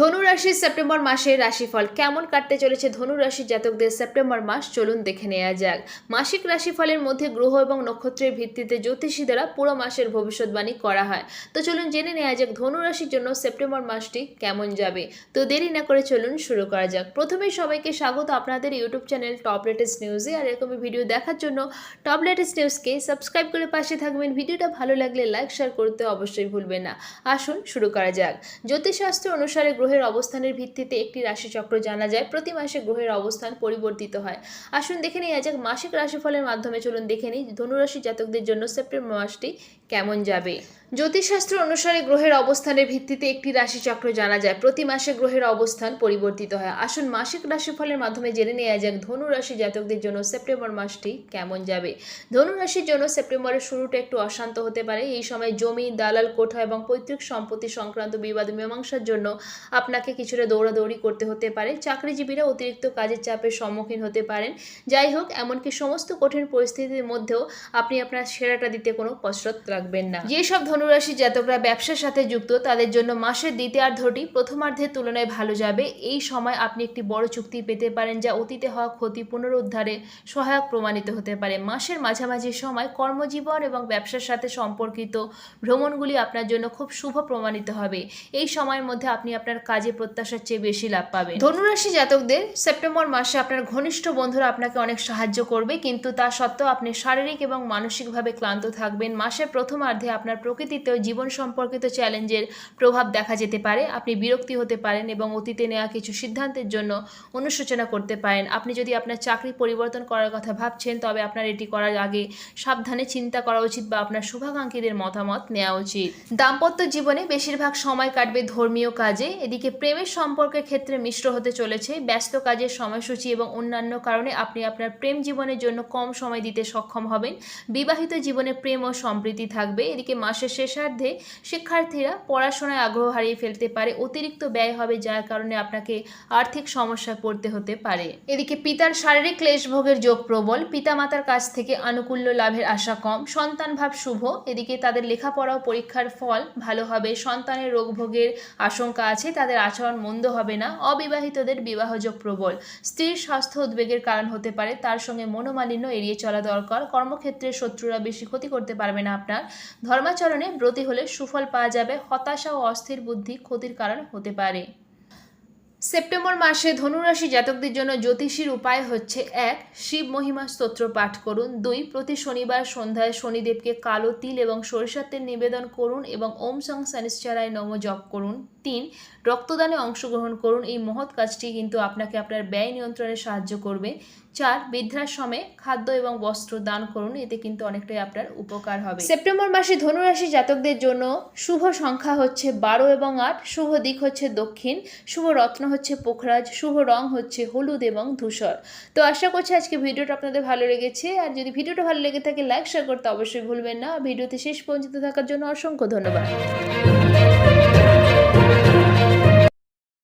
ধনু রাশির সেপ্টেম্বর মাসের রাশিফল কেমন কাটতে চলেছে ধনু রাশির জাতকদের সেপ্টেম্বর মাস? চলুন দেখে নেওয়া যাক। মাসিক রাশিফলের মধ্যে গ্রহ এবং নক্ষত্রের ভিত্তিতে জ্যোতিষী দ্বারা পুরো মাসের ভবিষ্যৎবাণী করা হয়। তো চলুন জেনে নেওয়া যাক ধনু রাশির জন্য সেপ্টেম্বর মাসটি কেমন যাবে। তো দেরি না করে চলুন শুরু করা যাক। প্রথমেই সবাইকে স্বাগত আপনাদের ইউটিউব চ্যানেল টপ লেটেস্ট নিউজে আর এরকমই ভিডিও দেখার জন্য টপ লেটেস্ট নিউজকে সাবস্ক্রাইব করে পাশে থাকবেন। ভিডিওটা ভালো লাগলে লাইক, শেয়ার করতে অবশ্যই ভুলবেন না। আসুন শুরু করা যাক। জ্যোতিষশাস্ত্র অনুসারে গ্রহের অবস্থানের ভিত্তিতে একটি রাশিচক্র জানা যায়। প্রতি মাসে গ্রহের অবস্থান পরিবর্তিত হয়। আসুন দেখে নেওয়া যাক মাসিক রাশিফলের মাধ্যমে চলুন দেখে নিই ধনুরাশি জাতকদের জন্য সেপ্টেম্বর মাসটি কেমন যাবে। জ্যোতিষশাস্ত্র অনুসারে গ্রহের অবস্থানের ভিত্তিতে একটি রাশিচক্র জানা যায়। প্রতি মাসে গ্রহের অবস্থান পরিবর্তিত হয়। আসুন মাসিক রাশিফলের মাধ্যমে জেনে নেওয়া যাক ধনু রাশি জাতকদের জন্য সেপ্টেম্বর মাসটি কেমন যাবে। ধনু রাশির জন্য সেপ্টেম্বরের শুরুটা একটু অশান্ত হতে পারে। এই সময় জমি, দালাল, কোঠা এবং পৈতৃক সম্পত্তি সংক্রান্ত বিবাদ, মীমাংসার জন্য আপনাকে কিছুটা দৌড়াদৌড়ি করতে হতে পারে। চাকরিজীবীরা অতিরিক্ত কাজের চাপের সম্মুখীন হতে পারেন। যাই হোক, এমনকি সমস্ত কঠিন পরিস্থিতির মধ্যেও আপনি আপনার সেরাটা দিতে কোনো কসরত রাখবেন না। যেসব ধনুরাশি জাতকরা ব্যবসার সাথে যুক্ত, তাদের জন্য মাসের দ্বিতীয়ার্ধটি প্রথমার্ধের তুলনায় ভালো যাবে। এই সময় আপনি একটি বড় চুক্তি পেতে পারেন, যা অতীতে হওয়া ক্ষতি পুনরুদ্ধারে সহায়ক প্রমাণিত হতে পারে। মাসের মাঝামাঝি সময় কর্মজীবন এবং ব্যবসার সাথে সম্পর্কিত ভ্রমণগুলি আপনার জন্য খুব শুভ প্রমাণিত হবে। এই সময়ের মধ্যে আপনি আপনার কাজে প্রত্যাশার চেয়ে বেশি লাভ পাবেন। ধনুরাশি জাতকদের সেপ্টেম্বর মাসে আপনার ঘনিষ্ঠ বন্ধুরা আপনাকে অনেক সাহায্য করবে, কিন্তু তা সত্ত্বেও আপনি শারীরিক এবং মানসিকভাবে ক্লান্ত থাকবেন। মাসের প্রথমার্ধে আপনার প্রকৃতিতেও জীবন সম্পর্কিত চ্যালেঞ্জের প্রভাব দেখা যেতে পারে। আপনি বিরক্তি হতে পারেন এবং অতীতে নেওয়া কিছু সিদ্ধান্তের জন্য অনুশোচনা করতে পারেন। আপনি যদি আপনার চাকরি পরিবর্তন করার কথা ভাবছেন, তবে আপনার এটি করার আগে সাবধানে চিন্তা করা উচিত বা আপনার শুভাকাঙ্ক্ষীদের মতামত নেওয়া উচিত। দাম্পত্য জীবনে বেশিরভাগ সময় কাটবে ধর্মীয় কাজে এদিকে প্রেমের সম্পর্কের ক্ষেত্রে মিশ্র হতে চলেছে। ব্যস্ত কাজের সময়সূচি এবং অন্যান্য কারণে আপনি আপনার প্রেম জীবনের জন্য কম সময় দিতে সক্ষম হবেন। বিবাহিত জীবনে প্রেম ও সম্প্রীতি থাকবে। এদিকে মাসের শেষার্ধে শিক্ষার্থীরা পড়াশোনায় আগ্রহ হারিয়ে ফেলতে পারে। অতিরিক্ত ব্যয় হবে, যার কারণে আপনাকে আর্থিক সমস্যায় পড়তে হতে পারে। এদিকে পিতার শারীরিক ক্লেশ ভোগের যোগ প্রবল। পিতামাতার কাছ থেকে আনুকূল্য লাভের আশা কম। সন্তান ভাব শুভ। এদিকে তাদের লেখাপড়া ও পরীক্ষার ফল ভালো হবে। সন্তানের রোগ ভোগের আশঙ্কা আছে। তাদের আচরণ মন্দ হবে না, অবিবাহিতদের বিবাহযোগ প্রবল। স্ত্রীর স্বাস্থ্য উদ্বেগের কারণ হতে পারে, তার সঙ্গে মনোমালিন্য এড়িয়ে চলা দরকার, কর্মক্ষেত্রে শত্রুরা বেশি ক্ষতি করতে পারবে না আপনার। ধর্মাচরণে ব্রতী হলে সুফল পাওয়া যাবে, হতাশা ও অস্থির বুদ্ধি ক্ষতির কারণ হতে পারে। সেপ্টেম্বর মাসে ধনুরাশি জাতকদের জন্য জ্যোতিষীর উপায় হচ্ছে এক, শিব মহিমা স্তোত্র পাঠ করুন। দুই, প্রতি শনিবার সন্ধ্যায় শনিদেবকে কালো তিল এবং সরিষার তেল নিবেদন করুন এবং ওম সং সানিশ্চারায় নম জপ করুন। তিন, রক্তদানে অংশগ্রহণ করুন। এই মহৎ কাজটি কিন্তু আপনাকে আপনার ব্যয় নিয়ন্ত্রণে সাহায্য করবে। চার, বৃদ্ধাশ্রমে খাদ্য এবং বস্ত্র দান করুন। এতে কিন্তু অনেকটাই আপনার উপকার হবে। সেপ্টেম্বর মাসে ধনুরাশি জাতকদের জন্য শুভ সংখ্যা হচ্ছে বারো এবং আট। শুভ দিক হচ্ছে দক্ষিণ। শুভ রত্ন হচ্ছে পোখরাজ, শুভ রং হচ্ছে হলুদ এবং ধূসর। তো আশা করছি আজকে ভিডিওটা আপনাদের ভালো লেগেছে। আর যদি ভিডিওটা ভালো লেগে থাকে লাইক শেয়ার করতে অবশ্যই ভুলবেন না। ভিডিওতে শেষ পর্যন্ত থাকার জন্য অসংখ্য ধন্যবাদ।